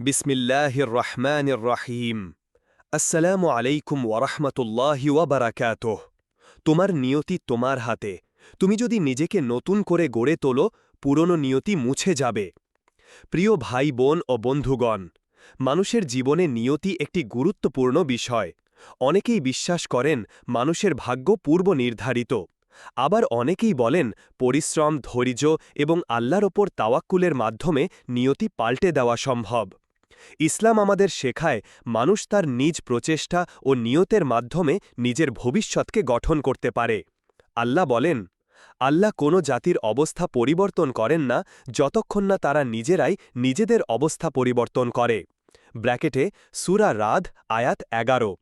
বিসমিল্লাহির রহমানির রহিম। আসসালামু আলাইকুম ওয়ারহমতুল্লাহি ওয়াবারাকাতুহ তোমার নিয়তি তোমার হাতে। তুমি যদি নিজেকে নতুন করে গড়ে তোলো, পুরনো নিয়তি মুছে যাবে। প্রিয় ভাই, বোন ও বন্ধুগণ, মানুষের জীবনে নিয়তি একটি গুরুত্বপূর্ণ বিষয়। অনেকেই বিশ্বাস করেন, মানুষের ভাগ্য পূর্ব নির্ধারিত আবার অনেকেই বলেন, পরিশ্রম, ধৈর্য এবং আল্লাহর ওপর তাওয়াক্কুলের মাধ্যমে নিয়তি পাল্টে দেওয়া সম্ভব। ইসলাম আমাদের শেখায় মানুষ তার নিজ প্রচেষ্টা ও নিয়তের মাধ্যমে নিজের ভবিষ্যৎকে গঠন করতে পারে। আল্লাহ বলেন, আল্লাহ কোনো জাতির অবস্থা পরিবর্তন করেন না যতক্ষণ না তারা নিজেরাই নিজেদের অবস্থা পরিবর্তন করে। ব্র্যাকেটে, সুরা রাধ আয়াত এগারো।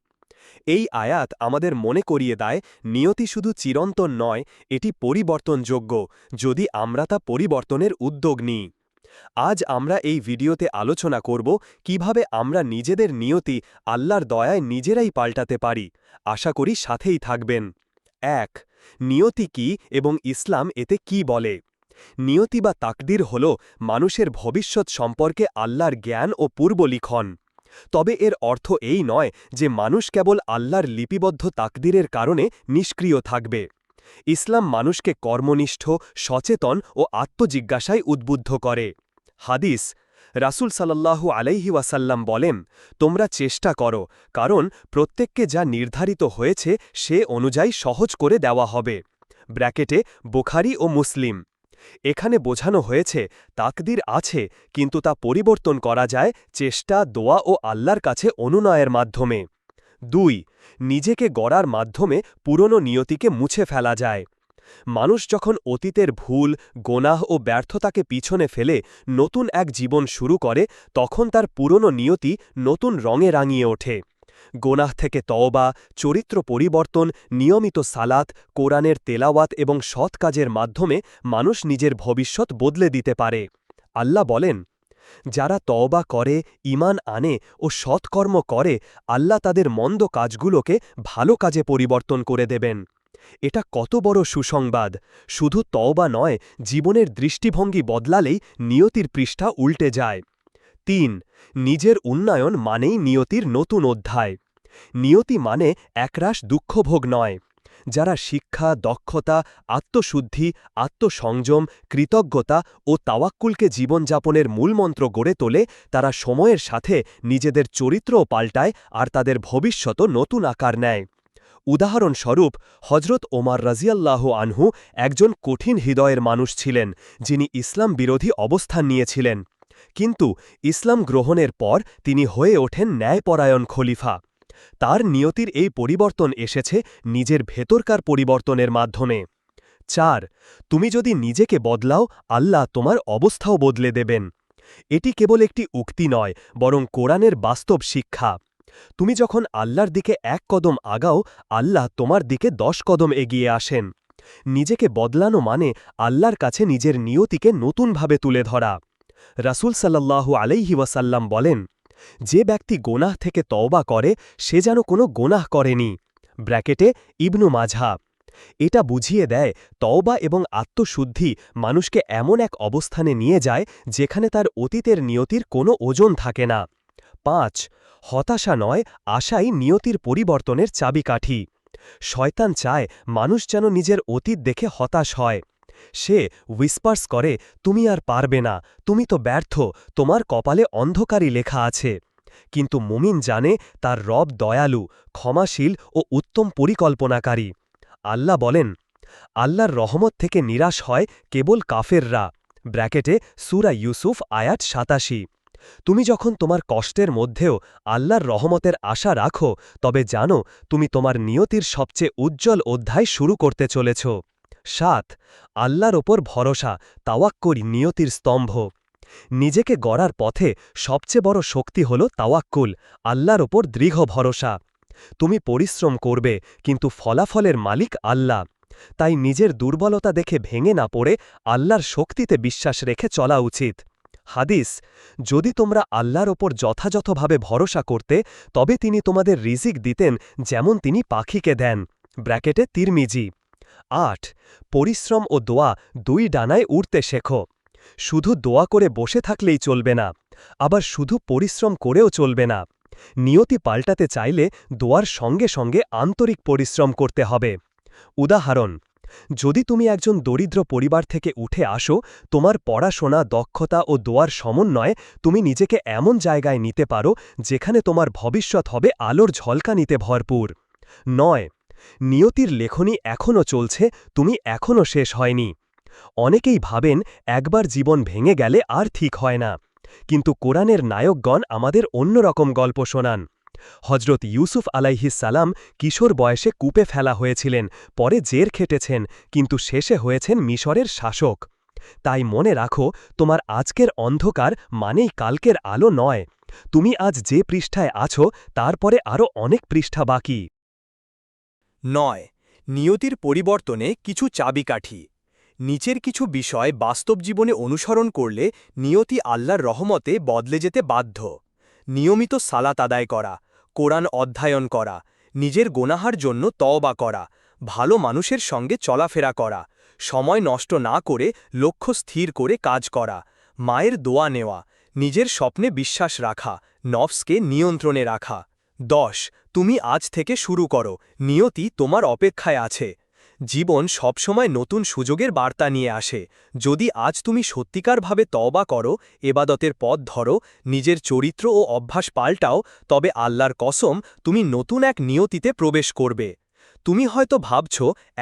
এই আয়াত আমাদের মনে করিয়ে দেয়, নিয়তি শুধু চিরন্তন নয়, এটি পরিবর্তনযোগ্য, যদি আমরা তা পরিবর্তনের উদ্যোগ নিই। আজ আমরা এই ভিডিওতে আলোচনা করব কীভাবে আমরা নিজেদের নিয়তি আল্লাহর দয়ায় নিজেরাই পাল্টাতে পারি। আশা করি সাথেই থাকবেন। এক, নিয়তি কি এবং ইসলাম এতে কি বলে? নিয়তি বা তাকদির হল মানুষের ভবিষ্যৎ সম্পর্কে আল্লাহর জ্ঞান ও পূর্বলিখন তবে এর অর্থ এই নয় যে মানুষ কেবল আল্লাহর লিপিবদ্ধ তাকদিরের কারণে নিষ্ক্রিয় থাকবে। ইসলাম মানুষকে কর্মনিষ্ঠ, সচেতন ও আত্মজিজ্ঞাসায় উদ্বুদ্ধ করে। হাদিস, রাসুল সাল্লাল্লাহু আলাইহি ওয়াসাল্লাম বলেন, তোমরা চেষ্টা করো, কারণ প্রত্যেককে যা নির্ধারিত হয়েছে সে অনুযায়ী সহজ করে দেওয়া হবে। ব্র্যাকেটে, বোখারি ও মুসলিম। এখানে বোঝানো হয়েছে, তাকদির আছে, কিন্তু তা পরিবর্তন করা যায় চেষ্টা, দোয়া ও আল্লাহর কাছে অনুনয়ের মাধ্যমে। দুই, নিজেকে গড়ার মাধ্যমে পুরনো নিয়তিকে মুছে ফেলা যায়। মানুষ যখন অতীতের ভুল, গোনাহ ও ব্যর্থতাকে পিছনে ফেলে নতুন এক জীবন শুরু করে, তখন তার পুরনো নিয়তি নতুন রঙে রাঙিয়ে ওঠে। গোনাহ থেকে তওবা, চরিত্র পরিবর্তন, নিয়মিত সালাত, কোরআনের তেলাওয়াত এবং সৎ কাজের মাধ্যমে মানুষ নিজের ভবিষ্যৎ বদলে দিতে পারে। আল্লাহ বলেন, যারা তওবা করে ইমান আনে ও সৎকর্ম করে, আল্লাহ তাদের মন্দ কাজগুলোকে ভালো কাজে পরিবর্তন করে দেবেন। এটা কত বড় সুসংবাদ। শুধু তওবা নয়, জীবনের দৃষ্টিভঙ্গি বদলালেই নিয়তির পৃষ্ঠা উল্টে যায়। তিন, নিজের উন্নয়ন মানেই নিয়তির নতুন অধ্যায়। নিয়তি মানে একরাশ দুঃখভোগ নয়। যারা শিক্ষা, দক্ষতা, আত্মশুদ্ধি, আত্মসংযম, কৃতজ্ঞতা ও তাওয়াক্কুলকে জীবনযাপনের মূলমন্ত্র গড়ে তোলে, তারা সময়ের সাথে নিজেদের চরিত্রও পাল্টায় আর তাদের ভবিষ্যতও নতুন আকার নেয়। উদাহরণস্বরূপ হজরত ওমার রাজিয়াল্লাহ আনহু একজন কঠিন হৃদয়ের মানুষ ছিলেন, যিনি ইসলাম বিরোধী অবস্থান নিয়েছিলেন। কিন্তু ইসলাম গ্রহণের পর তিনি হয়ে ওঠেন ন্যায়পরায়ণ খলিফা। তার নিয়তির এই পরিবর্তন এসেছে নিজের ভেতরকার পরিবর্তনের মাধ্যমে। চার, তুমি যদি নিজেকে বদলাও, আল্লাহ তোমার অবস্থাও বদলে দেবেন। এটি কেবল একটি উক্তি নয়, বরং কোরআনের বাস্তব শিক্ষা। তুমি যখন আল্লাহর দিকে এক কদম আগাও, আল্লাহ তোমার দিকে দশ কদম এগিয়ে আসেন। নিজেকে বদলানো মানে আল্লাহর কাছে নিজের নিয়তিকে নতুনভাবে তুলে ধরা। রাসুল সাল্লাল্লাহু আলাইহি ওয়াসাল্লাম বলেন, যে ব্যক্তি গোনাহ থেকে তওবা করে, সে যেন কোনো গোনাহ করেনি। ব্র্যাকেটে, ইবনু মাঝহা এটা বুঝিয়ে দেয়, তওবা এবং আত্মশুদ্ধি মানুষকে এমন এক অবস্থানে নিয়ে যায়, যেখানে তার অতীতের নিয়তির কোনো ওজন থাকে না। পাঁচ, হতাশা নয়, আশাই নিয়তির পরিবর্তনের চাবিকাঠি। শয়তান চায় মানুষ যেন নিজের অতীত দেখে হতাশ হয়। সে উইস্পার্স করে, তুমি আর পারবে না, তুমি তো ব্যর্থ, তোমার কপালে অন্ধকারই লেখা আছে। কিন্তু মুমিন জানে তার রব দয়ালু, ক্ষমাশীল ও উত্তম পরিকল্পনাকারী। আল্লাহ বলেন, আল্লাহর রহমত থেকে নিরাশ হয় কেবল কাফেররা। ব্র্যাকেটে, সুরা ইউসুফ, আয়াত সাতাশি। তুমি যখন তোমার কষ্টের মধ্যেও আল্লাহর রহমতের আশা রাখো, তবে জানো তুমি তোমার নিয়তির সবচেয়ে উজ্জ্বল অধ্যায় শুরু করতে চলেছ। সাত, আল্লাহর ওপর ভরসা তাওয়াক্করি নিয়তির স্তম্ভ। নিজেকে গড়ার পথে সবচেয়ে বড় শক্তি হল তাওয়াক্কুল, আল্লাহর ওপর দৃঢ় ভরসা। তুমি পরিশ্রম করবে, কিন্তু ফলাফলের মালিক আল্লাহ। তাই নিজের দুর্বলতা দেখে ভেঙে না পড়ে আল্লাহর শক্তিতে বিশ্বাস রেখে চলা উচিত। হাদিস, যদি তোমরা আল্লাহর ওপর যথাযথভাবে ভরসা করতে, তবে তিনি তোমাদের রিজিক দিতেন যেমন তিনি পাখিকে দেন। ব্র্যাকেটে তিরমিজি। আট, পরিশ্রম ও দোয়া দুই ডানায় উড়তে শেখো। শুধু দোয়া করে বসে থাকলেই চলবে না, আবার শুধু পরিশ্রম করেও চলবে না। নিয়তি পাল্টাতে চাইলে দোয়ার সঙ্গে সঙ্গে আন্তরিক পরিশ্রম করতে হবে। উদাহরণ যদি তুমি একজন দরিদ্র পরিবার থেকে উঠে আসো, তোমার পড়াশোনা, দক্ষতা ও দোয়ার সমন্বয়ে তুমি নিজেকে এমন জায়গায় নিতে পারো যেখানে তোমার ভবিষ্যৎ হবে আলোর ঝলকানিতে ভরপুর। নয়, নিয়তির লেখনী এখনও চলছে, তুমি এখনও শেষ হয়নি। অনেকেই ভাবেন, একবার জীবন ভেঙে গেলে আর ঠিক হয় না। কিন্তু কোরআনের নায়কগণ আমাদের অন্যরকম গল্প শোনান। হজরত ইউসুফ আলাইহিস সালাম কিশোর বয়সে কূপে ফেলা হয়েছিলেন, পরে জের খেটেছেন, কিন্তু শেষে হয়েছেন মিশরের শাসক। তাই মনে রাখো, তোমার আজকের অন্ধকার মানেই কালকের আলো নয়। তুমি আজ যে পৃষ্ঠায় আছো, তারপরে আরও অনেক পৃষ্ঠা বাকি। নয়, নিয়তির পরিবর্তনে কিছু চাবিকাঠি। নিচের কিছু বিষয় বাস্তব জীবনে অনুসরণ করলে নিয়তি আল্লাহর রহমতে বদলে যেতে বাধ্য। নিয়মিত সালাত আদায় করা কোরআন অধ্যয়ন করা, নিজের গোনাহার জন্য তওবা করা, ভালো মানুষের সঙ্গে চলাফেরা করা, সময় নষ্ট না করে লক্ষ্য স্থির করে কাজ করা, মায়ের দোয়া নেওয়া, নিজের স্বপ্নে বিশ্বাস রাখা, নফসকে নিয়ন্ত্রণে রাখা। দশ, তুমি আজ থেকে শুরু করো, নিয়তি তোমার অপেক্ষায় আছে। জীবন সবসময় নতুন সুযোগের বার্তা নিয়ে আসে। যদি আজ তুমি সত্যিকারভাবে তওবা করো, এবাদতের পথ ধরো, নিজের চরিত্র ও অভ্যাস পাল্টাও, তবে আল্লাহর কসম, তুমি নতুন এক নিয়তিতে প্রবেশ করবে। তুমি হয়তো ভাবছ,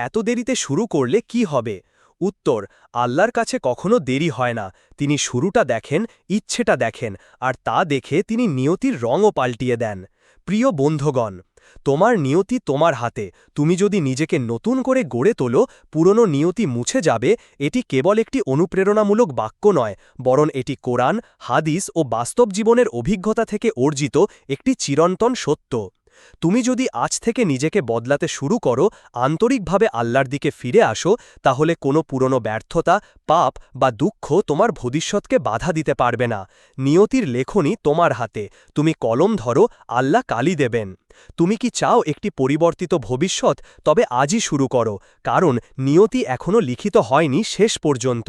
এত দেরিতে শুরু করলে কি হবে? উত্তর, আল্লাহর কাছে কখনো দেরি হয় না। তিনি শুরুটা দেখেন, ইচ্ছেটা দেখেন, আর তা দেখে তিনি নিয়তির রঙও পাল্টিয়ে দেন। প্রিয় বন্ধুগণ তোমার নিয়তি তোমার হাতে। তুমি যদি নিজেকে নতুন করে গড়ে তোলো, পুরনো নিয়তি মুছে যাবে। এটি কেবল একটি অনুপ্রেরণামূলক বাক্য নয়, বরং এটি কোরআন, হাদিস ও বাস্তব জীবনের অভিজ্ঞতা থেকে অর্জিত একটি চিরন্তন সত্য। তুমি যদি আজ থেকে নিজেকে বদলাতে শুরু করো, আন্তরিকভাবে আল্লাহর দিকে ফিরে আসো, তাহলে কোনো পুরনো ব্যর্থতা, পাপ বা দুঃখ তোমার ভবিষ্যৎকে বাধা দিতে পারবে না। নিয়তির লেখনী তোমার হাতে। তুমি কলম ধরো, আল্লাহ কালি দেবেন। তুমি কি চাও একটি পরিবর্তিত ভবিষ্যৎ? তবে আজই শুরু করো, কারণ নিয়তি এখনও লিখিত হয়নি শেষ পর্যন্ত।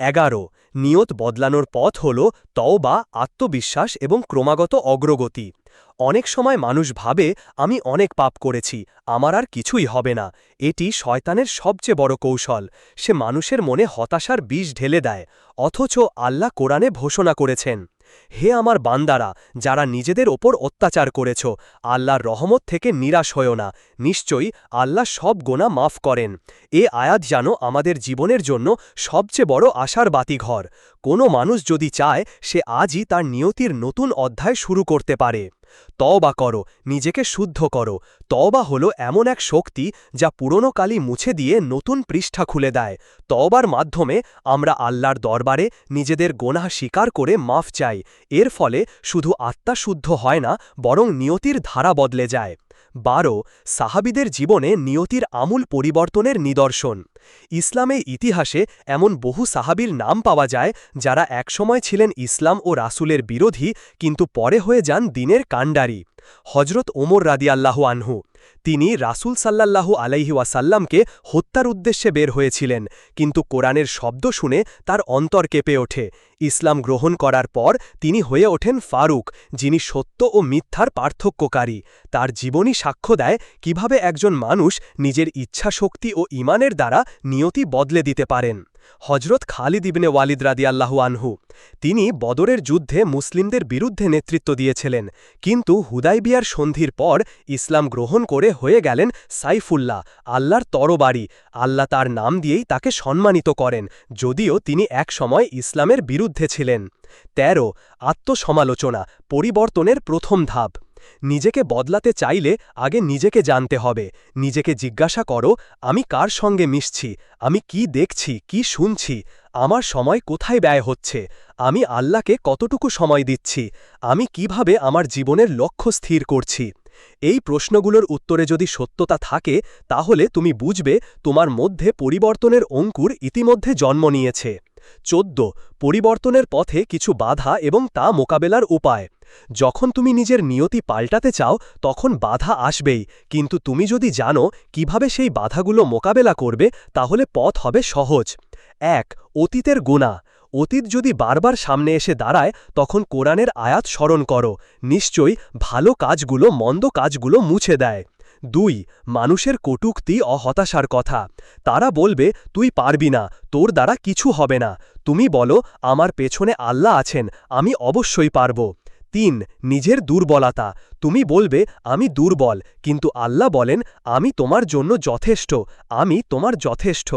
এগারো, নিয়ত বদলানোর পথ হল তওবা, আত্মবিশ্বাস এবং ক্রমাগত অগ্রগতি। অনেক সময় মানুষ ভাবে, আমি অনেক পাপ করেছি, আমার আর কিছুই হবে না। এটি শয়তানের সবচেয়ে বড় কৌশল। সে মানুষের মনে হতাশার বিষ ঢেলে দেয়, অথচ আল্লাহ কোরআনে ঘোষণা করেছেন, হে আমার বান্দারা, যারা নিজেদের ওপর অত্যাচার করেছ, আল্লাহর রহমত থেকে নিরাশ হয়েও না, নিশ্চয়ই আল্লাহ সব গোনা মাফ করেন। এ আয়াত যেন আমাদের জীবনের জন্য সবচেয়ে বড় আশার বাতিঘর। কোনো মানুষ যদি চায়, সে আজই তার নিয়তির নতুন অধ্যায় শুরু করতে পারে। তওবা করো, নিজেকে শুদ্ধ করো। তওবা হলো এমন এক শক্তি যা পুরনো কালি মুছে দিয়ে নতুন পৃষ্ঠা খুলে দেয়। তওবার মাধ্যমে আমরা আল্লাহর দরবারে নিজেদের গোনাহ স্বীকার করে মাফ চাই। এর ফলে শুধু আত্মা শুদ্ধ হয় না, বরং নিয়তির ধারা বদলে যায়। বারো, সাহাবিদের জীবনে নিয়তির আমূল পরিবর্তনের নিদর্শন। ইসলামে ইতিহাসে এমন বহু সাহাবির নাম পাওয়া যায় যারা একসময় ছিলেন ইসলাম ও রাসুলের বিরোধী, কিন্তু পরে হয়ে যান দিনের কাণ্ডারি। হজরত ওমর রাদিয়াল্লাহু আনহু তিনি রাসুল সাল্লাল্লাহু আলাইহি ওয়াসাল্লামকে হত্যার উদ্দেশ্যে বের হয়েছিলেন, কিন্তু কোরআনের শব্দ শুনে তার অন্তর কেঁপে ওঠে। ইসলাম গ্রহণ করার পর তিনি হয়ে ওঠেন ফারুক, যিনি সত্য ও মিথ্যার পার্থক্যকারী। তার জীবনী সাক্ষ্য দেয় কীভাবে একজন মানুষ নিজের ইচ্ছাশক্তি ও ইমানের দ্বারা নিয়তি বদলে দিতে পারেন। হজরত খালিদ ইবনে ওয়ালিদ রাদিয়াল্লাহু আনহু। তিনি বদরের যুদ্ধে মুসলিমদের বিরুদ্ধে নেতৃত্ব দিয়েছিলেন, কিন্তু হুদাইবিয়ার সন্ধির পর ইসলাম গ্রহণ করে হয়ে গেলেন সাইফুল্লাহ, আল্লাহর তরবারি। আল্লাহ তার নাম দিয়েই তাকে সম্মানিত করেন, যদিও তিনি এক সময় ইসলামের বিরুদ্ধে ছিলেন। তেরো, আত্মসমালোচনা, পরিবর্তনের প্রথম ধাপ। নিজেকে বদলাতে চাইলে আগে নিজেকে জানতে হবে। নিজেকে জিজ্ঞাসা করো, আমি কার সঙ্গে মিশছি? আমি কি দেখছি? কি শুনছি? আমার সময় কোথায় ব্যয় হচ্ছে? আমি আল্লাহকে কতটুকু সময় দিচ্ছি? আমি কীভাবে আমার জীবনের লক্ষ্য স্থির করছি? এই প্রশ্নগুলোর উত্তরে যদি সত্যতা থাকে, তাহলে তুমি বুঝবে তোমার মধ্যে পরিবর্তনের অঙ্কুর ইতিমধ্যে জন্ম নিয়েছে। চোদ্দ, পরিবর্তনের পথে কিছু বাধা এবং তা মোকাবেলার উপায়। যখন তুমি নিজের নিয়তি পাল্টাতে চাও, তখন বাধা আসবেই, কিন্তু তুমি যদি জানো কীভাবে সেই বাধাগুলো মোকাবেলা করবে, তাহলে পথ হবে সহজ। এক, অতীতের গুণা। অতীত যদি বারবার সামনে এসে দাঁড়ায়, তখন কোরআনের আয়াত স্মরণ করো। নিশ্চয়ই ভালো কাজগুলো, মন্দ কাজগুলো মুছে দেয়। দুই, মানুষের কটুক্তি ও হতাশার কথা। তারা বলবে, তুই পারবি না, তোর দ্বারা কিছু হবে না। তুমি বলো, আমার পেছনে আল্লাহ আছেন, আমি অবশ্যই পারব। তিন, নিজের দুর্বলতা। তুমি বলবে, আমি দুর্বল, কিন্তু আল্লাহ বলেন, আমি তোমার জন্য যথেষ্ট, আমি তোমার যথেষ্ট।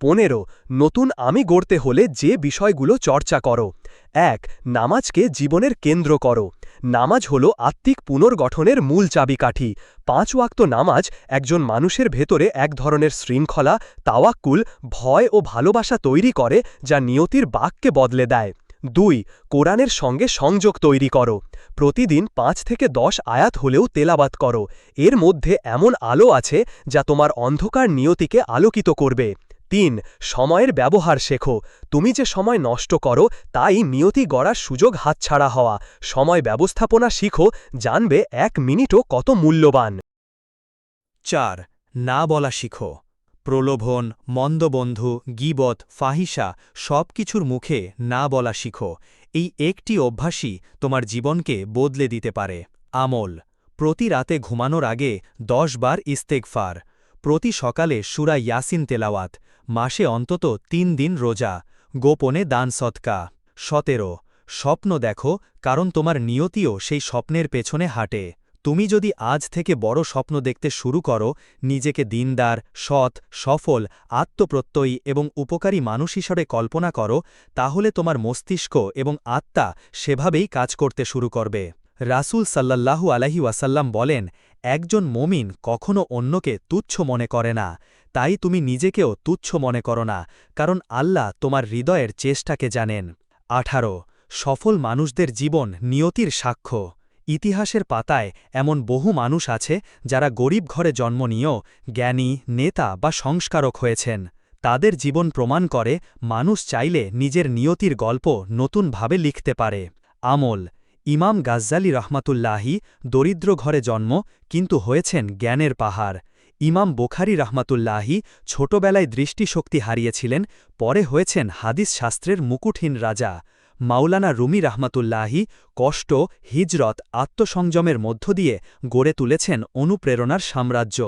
পনেরো, নতুন আমি গড়তে হলে যে বিষয়গুলো চর্চা করো। এক, নামাজকে জীবনের কেন্দ্র করো। নামাজ হল আত্মিক পুনর্গঠনের মূল চাবিকাঠি। পাঁচ ওয়াক্ত নামাজ একজন মানুষের ভেতরে এক ধরনের শৃঙ্খলা, তাওয়াক্কুল, ভয় ও ভালোবাসা তৈরি করে যা নিয়তির বাক্যে বদলে দেয়। দুই, কোরআনের সঙ্গে সংযোগ তৈরি করো। প্রতিদিন পাঁচ থেকে দশ আয়াত হলেও তেলাবাত করো। এর মধ্যে এমন আলো আছে যা তোমার অন্ধকার নিয়তিকে আলোকিত করবে। তিন, সময়ের ব্যবহার শেখো। তুমি যে সময় নষ্ট করো, তাই নিয়তি গড়ার সুযোগ হাতছাড়া হওয়া। সময় ব্যবস্থাপনা শিখো, জানবে এক মিনিটও কত মূল্যবান। চার, না বলা শিখো। প্রলোভন, মন্দবন্ধু, গিবত, ফাহিসা সব কিছুর মুখে না বলা শিখো। এই একটি অভ্যাসই তোমার জীবনকে বদলে দিতে পারে। আমল, প্রতি রাতে ঘুমানোর আগে দশ বার ইস্তেকফার প্রতি সকালে সুরা ইয়াসিন তেলাওয়াত। মাসে অন্তত তিন দিন রোজা, গোপনে দান সৎকা। সতেরো, স্বপ্ন দেখো, কারণ তোমার নিয়তিও সেই স্বপ্নের পেছনে হাঁটে। তুমি যদি আজ থেকে বড় স্বপ্ন দেখতে শুরু করো, নিজেকে দিনদার, সৎ, সফল, আত্মপ্রত্যয়ী এবং উপকারী মানুষ হিসাবে কল্পনা করো, তাহলে তোমার মস্তিষ্ক এবং আত্মা সেভাবেই কাজ করতে শুরু করবে। রাসূল সাল্লাল্লাহু আলাহি ওয়াসাল্লাম বলেন, একজন মমিন কখনো অন্যকে তুচ্ছ মনে করে না। তাই তুমি নিজেকেও তুচ্ছ মনে করো না, কারণ আল্লাহ তোমার হৃদয়ের চেষ্টাকে জানেন। আঠারো, সফল মানুষদের জীবন নিয়তির সাক্ষ্য। ইতিহাসের পাতায় এমন বহু মানুষ আছে যারা গরিব ঘরে জন্ম নিয়েও জ্ঞানী, নেতা বা সংস্কারক হয়েছেন। তাদের জীবন প্রমাণ করে মানুষ চাইলে নিজের নিয়তির গল্প নতুনভাবে লিখতে পারে। আমল, ইমাম গাজ্জালি রহমাতুল্লাহি দরিদ্র ঘরে জন্ম, কিন্তু হয়েছেন জ্ঞানের পাহাড়। ইমাম বোখারি রহমাতুল্লাহি ছোটবেলায় দৃষ্টিশক্তি হারিয়েছিলেন, পরে হয়েছেন হাদিস শাস্ত্রের মুকুটহীন রাজা। মাওলানা রুমি রহমাতুল্লাহি কষ্ট, হিজরত, আত্মসংযমের মধ্য দিয়ে গড়ে তুলেছেন অনুপ্রেরণার সাম্রাজ্য।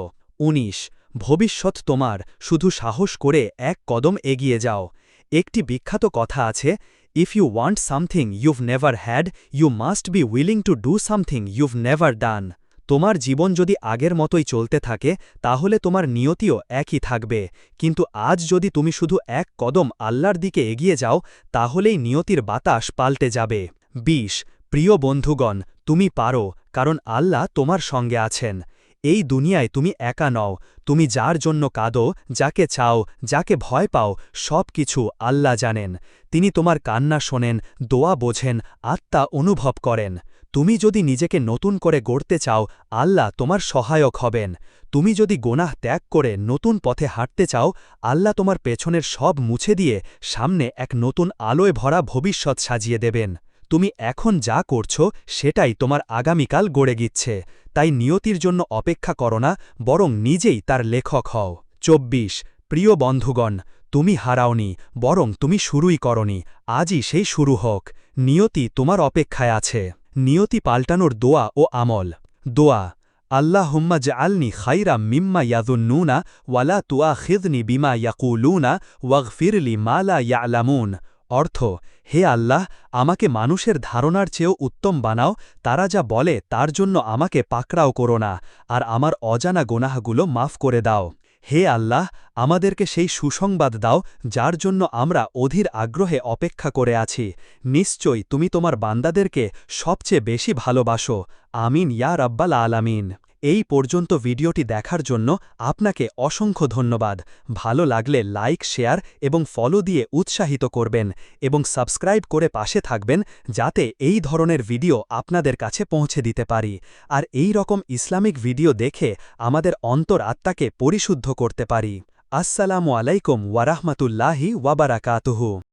১৯ ভবিষ্যৎ তোমার, শুধু সাহস করে এক কদম এগিয়ে যাও। একটি বিখ্যাত কথা আছে if you want something you've never had you must be willing to do something you've never done তোমার জীবন যদি আগের মতোই চলতে থাকে, তাহলে তোমার নিয়তিও একই থাকবে। কিন্তু আজ যদি তুমি শুধু এক কদম আল্লাহর দিকে এগিয়ে যাও, তাহলেই নিয়তির বাতাস পাল্টে যাবে। ২০ প্রিয় বন্ধুগণ, তুমি পারো, কারণ আল্লাহ তোমার সঙ্গে আছেন। এই দুনিয়ায় তুমি একা নও, তুমি যার জন্য কাঁদো, যাকে চাও, যাকে ভয় পাও, সব কিছু আল্লাহ জানেন। তিনি তোমার কান্না শোনেন, দোয়া বোঝেন, আত্মা অনুভব করেন। তুমি যদি নিজেকে নতুন করে গড়তে চাও, আল্লাহ তোমার সহায়ক হবেন। তুমি যদি গোনাহ ত্যাগ করে নতুন পথে হাঁটতে চাও, আল্লাহ তোমার পেছনের সব মুছে দিয়ে সামনে এক নতুন আলোয় ভরা ভবিষ্যৎ সাজিয়ে দেবেন। তুমি এখন যা করছ, সেটাই তোমার আগামীকাল গড়ে গিচ্ছে। তাই নিয়তির জন্য অপেক্ষা করো না, বরং নিজেই তার লেখক হও। চব্বিশ। প্রিয় বন্ধুগণ, তুমি হারাওনি, বরং তুমি শুরুই করনি। আজই সেই শুরু হোক। নিয়তি তোমার অপেক্ষায় আছে। নিয়তি পাল্টানোর দোয়া ও আমল। দোয়া আল্লাহ হুম্মা জাআলনি খাইরা মিম্মা ইয়াদুন্নুনা ওয়ালা তুয়া খিদনি বিমা ইয়াকুলুনা ওয়াগফিরলি মালা ইয়ালামুন। অর্থ, হে আল্লাহ, আমাকে মানুষের ধারণার চেয়েও উত্তম বানাও, তারা যা বলে তার জন্য আমাকে পাকড়াও করো না, আর আমার অজানা গোনাহগুলো মাফ করে দাও। হে আল্লাহ, আমাদেরকে সেই সুসংবাদ দাও, যার জন্য আমরা অধীর আগ্রহে অপেক্ষা করে আছি। নিশ্চয়ই তুমি তোমার বান্দাদেরকে সবচেয়ে বেশি ভালোবাসো। আমিন, ইয়া রাব্বাল আলামিন। এই পর্যন্ত ভিডিওটি দেখার জন্য আপনাকে অসংখ্য ধন্যবাদ। ভালো লাগলে লাইক, শেয়ার এবং ফলো দিয়ে উৎসাহিত করবেন এবং সাবস্ক্রাইব করে পাশে থাকবেন যাতে এই ধরনের ভিডিও আপনাদের কাছে পৌঁছে দিতে পারি। আর এই রকম ইসলামিক ভিডিও দেখে আমাদের অন্তর আত্মাকে পরিশুদ্ধ করতে পারি। আসসালামু আলাইকুম ওয়ারাহমাতুল্লাহি ওয়াবারাকাতুহু